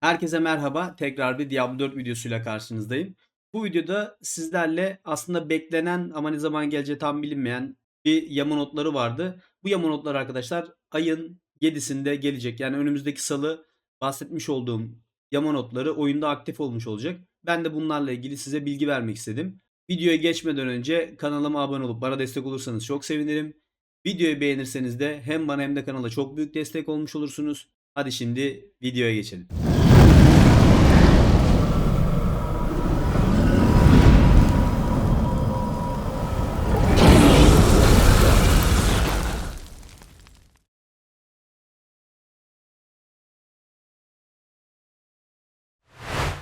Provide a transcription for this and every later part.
Herkese merhaba. Tekrar bir Diablo 4 videosuyla karşınızdayım. Bu videoda sizlerle aslında beklenen ama ne zaman geleceği tam bilinmeyen bir yama notları vardı. Bu yama notları arkadaşlar ayın 7'sinde gelecek. Yani önümüzdeki salı bahsetmiş olduğum yama notları oyunda aktif olmuş olacak. Ben de bunlarla ilgili size bilgi vermek istedim. Videoya geçmeden önce kanalıma abone olup bana destek olursanız çok sevinirim. Videoyu beğenirseniz de hem bana hem de kanala çok büyük destek olmuş olursunuz. Hadi şimdi videoya geçelim.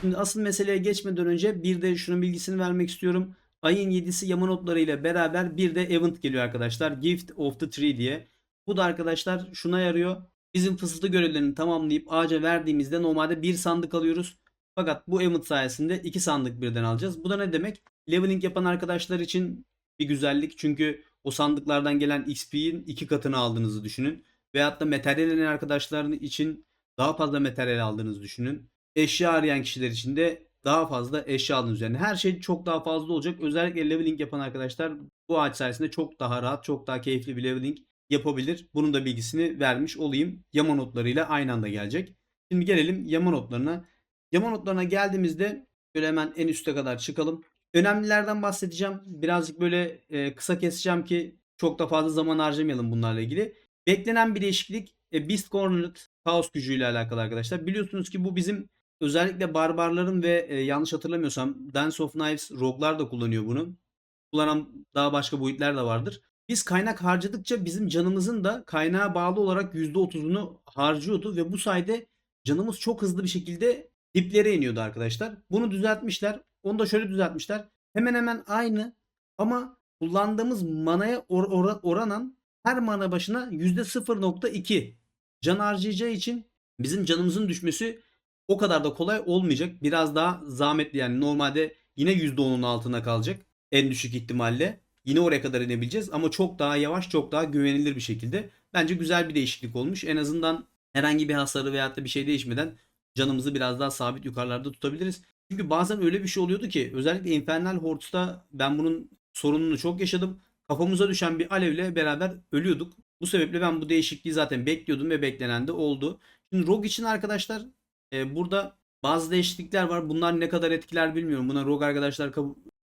Şimdi asıl meseleye geçmeden önce bir de şunun bilgisini vermek istiyorum. Ayın 7'si yama notları ile beraber bir de event geliyor arkadaşlar. Gift of the Tree diye. Bu da arkadaşlar şuna yarıyor. Bizim fısıltı görevlerini tamamlayıp ağaca verdiğimizde normalde bir sandık alıyoruz. Fakat bu event sayesinde iki sandık birden alacağız. Bu da ne demek? Leveling yapan arkadaşlar için bir güzellik. Çünkü o sandıklardan gelen XP'nin iki katını aldığınızı düşünün. Veyahut da materyal arkadaşların için daha fazla materyal aldığınızı düşünün eşya arayan kişiler için de daha fazla eşya aldığınız üzerine. Her şey çok daha fazla olacak. Özellikle leveling yapan arkadaşlar bu ağaç sayesinde çok daha rahat, çok daha keyifli bir leveling yapabilir. Bunun da bilgisini vermiş olayım. Yama notlarıyla aynı anda gelecek. Şimdi gelelim yama notlarına. Yama notlarına geldiğimizde şöyle hemen en üste kadar çıkalım. Önemlilerden bahsedeceğim. Birazcık böyle e, kısa keseceğim ki çok da fazla zaman harcamayalım bunlarla ilgili. Beklenen bir değişiklik e, Beast Cornered Kaos gücüyle alakalı arkadaşlar. Biliyorsunuz ki bu bizim Özellikle barbarların ve e, yanlış hatırlamıyorsam Dance of Knives rogue'lar da kullanıyor bunu. Kullanan daha başka boyutlar da vardır. Biz kaynak harcadıkça bizim canımızın da kaynağa bağlı olarak %30'unu harcıyordu ve bu sayede canımız çok hızlı bir şekilde diplere iniyordu arkadaşlar. Bunu düzeltmişler. Onu da şöyle düzeltmişler. Hemen hemen aynı ama kullandığımız manaya or- or- oranan her mana başına %0.2 can harcayacağı için bizim canımızın düşmesi o kadar da kolay olmayacak. Biraz daha zahmetli yani normalde yine %10'un altına kalacak en düşük ihtimalle. Yine oraya kadar inebileceğiz ama çok daha yavaş, çok daha güvenilir bir şekilde. Bence güzel bir değişiklik olmuş. En azından herhangi bir hasarı veyahut da bir şey değişmeden canımızı biraz daha sabit yukarılarda tutabiliriz. Çünkü bazen öyle bir şey oluyordu ki özellikle Infernal Horde'da ben bunun sorununu çok yaşadım. Kafamıza düşen bir alevle beraber ölüyorduk. Bu sebeple ben bu değişikliği zaten bekliyordum ve beklenen de oldu. Şimdi Rogue için arkadaşlar e, burada bazı değişiklikler var. Bunlar ne kadar etkiler bilmiyorum. Buna Rogue arkadaşlar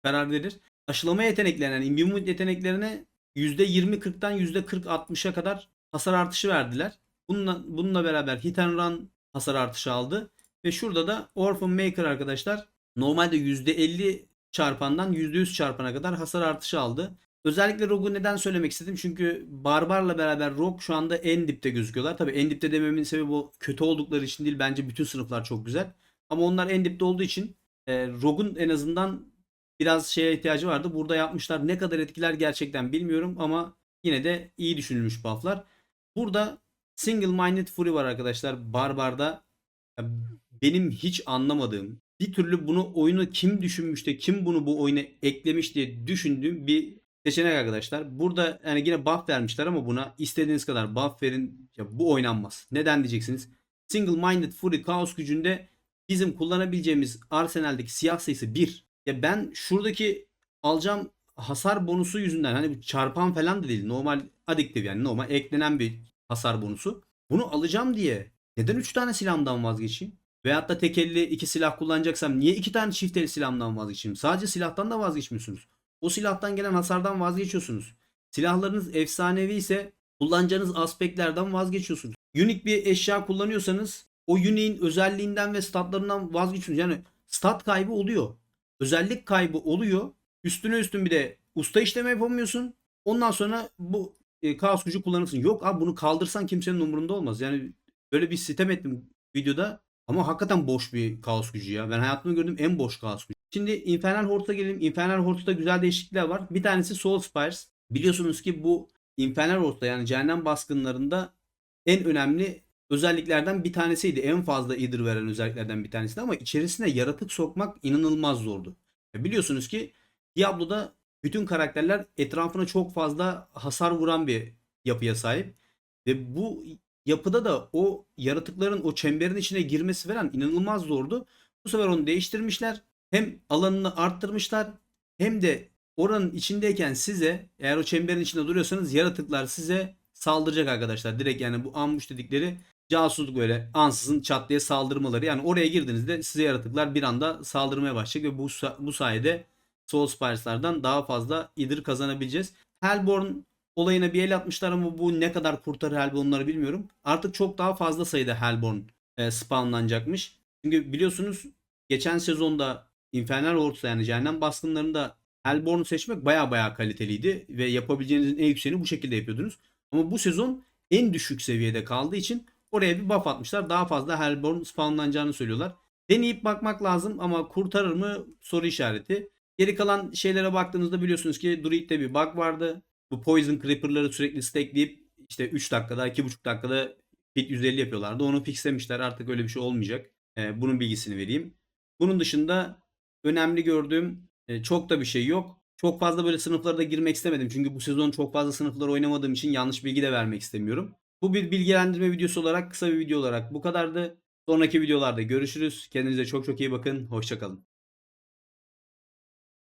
karar verir. Aşılama yeteneklerine, yani immune yeteneklerine %20-40'tan %40-60'a kadar hasar artışı verdiler. Bununla, bununla beraber hit and run hasar artışı aldı. Ve şurada da Orphan Maker arkadaşlar normalde %50 çarpandan %100 çarpana kadar hasar artışı aldı. Özellikle Rogue'u neden söylemek istedim? Çünkü Barbar'la beraber Rogue şu anda en dipte gözüküyorlar. Tabii en dipte dememin sebebi o kötü oldukları için değil. Bence bütün sınıflar çok güzel. Ama onlar en dipte olduğu için e, Rogue'un en azından biraz şeye ihtiyacı vardı. Burada yapmışlar. Ne kadar etkiler gerçekten bilmiyorum ama yine de iyi düşünülmüş bufflar. Burada Single Minded Fury var arkadaşlar. Barbar'da benim hiç anlamadığım bir türlü bunu oyunu kim düşünmüş de kim bunu bu oyuna eklemiş diye düşündüğüm bir seçenek arkadaşlar. Burada yani yine buff vermişler ama buna istediğiniz kadar buff verin. Ya bu oynanmaz. Neden diyeceksiniz? Single Minded Fury Chaos gücünde bizim kullanabileceğimiz arseneldeki siyah sayısı 1. Ya ben şuradaki alacağım hasar bonusu yüzünden hani çarpan falan da değil. Normal adiktif yani normal eklenen bir hasar bonusu. Bunu alacağım diye neden 3 tane silahımdan vazgeçeyim? Veyahut da tek elli iki silah kullanacaksam niye iki tane çift el silahımdan vazgeçeyim? Sadece silahtan da vazgeçmiyorsunuz. O silahtan gelen hasardan vazgeçiyorsunuz. Silahlarınız efsanevi ise kullanacağınız aspektlerden vazgeçiyorsunuz. Unique bir eşya kullanıyorsanız o unique'in özelliğinden ve statlarından vazgeçiyorsunuz. Yani stat kaybı oluyor. Özellik kaybı oluyor. Üstüne üstün bir de usta işleme yapamıyorsun. Ondan sonra bu e, kaos gücü kullanırsın. Yok abi bunu kaldırsan kimsenin umurunda olmaz. Yani böyle bir sitem ettim videoda. Ama hakikaten boş bir kaos gücü ya. Ben hayatımda gördüğüm en boş kaos gücü. Şimdi Infernal Horde'a gelelim. Infernal Horde'da güzel değişiklikler var. Bir tanesi Soul Spires. Biliyorsunuz ki bu Infernal Horde'da yani cehennem baskınlarında en önemli özelliklerden bir tanesiydi. En fazla idir veren özelliklerden bir tanesiydi ama içerisine yaratık sokmak inanılmaz zordu. Biliyorsunuz ki Diablo'da bütün karakterler etrafına çok fazla hasar vuran bir yapıya sahip. Ve bu yapıda da o yaratıkların o çemberin içine girmesi falan inanılmaz zordu. Bu sefer onu değiştirmişler. Hem alanını arttırmışlar hem de oranın içindeyken size eğer o çemberin içinde duruyorsanız yaratıklar size saldıracak arkadaşlar. Direkt yani bu ambush dedikleri casusluk böyle ansızın çat diye saldırmaları. Yani oraya girdiğinizde size yaratıklar bir anda saldırmaya başlayacak ve bu, bu sayede Soul Spires'lardan daha fazla idir kazanabileceğiz. Hellborn olayına bir el atmışlar ama bu ne kadar kurtarır Hellborn'ları bilmiyorum. Artık çok daha fazla sayıda Hellborn e, spawnlanacakmış. Çünkü biliyorsunuz geçen sezonda Infernal Hordes yani cehennem baskınlarında Hellborn'u seçmek baya baya kaliteliydi ve yapabileceğinizin en yükseğini bu şekilde yapıyordunuz. Ama bu sezon en düşük seviyede kaldığı için oraya bir buff atmışlar. Daha fazla Hellborn spawnlanacağını söylüyorlar. Deneyip bakmak lazım ama kurtarır mı soru işareti. Geri kalan şeylere baktığınızda biliyorsunuz ki Druid'de bir bug vardı. Bu Poison Creeper'ları sürekli stackleyip işte 3 dakikada 2,5 dakikada hit 150 yapıyorlardı. Onu fixlemişler. Artık öyle bir şey olmayacak. Ee, bunun bilgisini vereyim. Bunun dışında önemli gördüğüm e, çok da bir şey yok. Çok fazla böyle sınıflara da girmek istemedim. Çünkü bu sezon çok fazla sınıflar oynamadığım için yanlış bilgi de vermek istemiyorum. Bu bir bilgilendirme videosu olarak kısa bir video olarak bu kadardı. Sonraki videolarda görüşürüz. Kendinize çok çok iyi bakın. Hoşçakalın.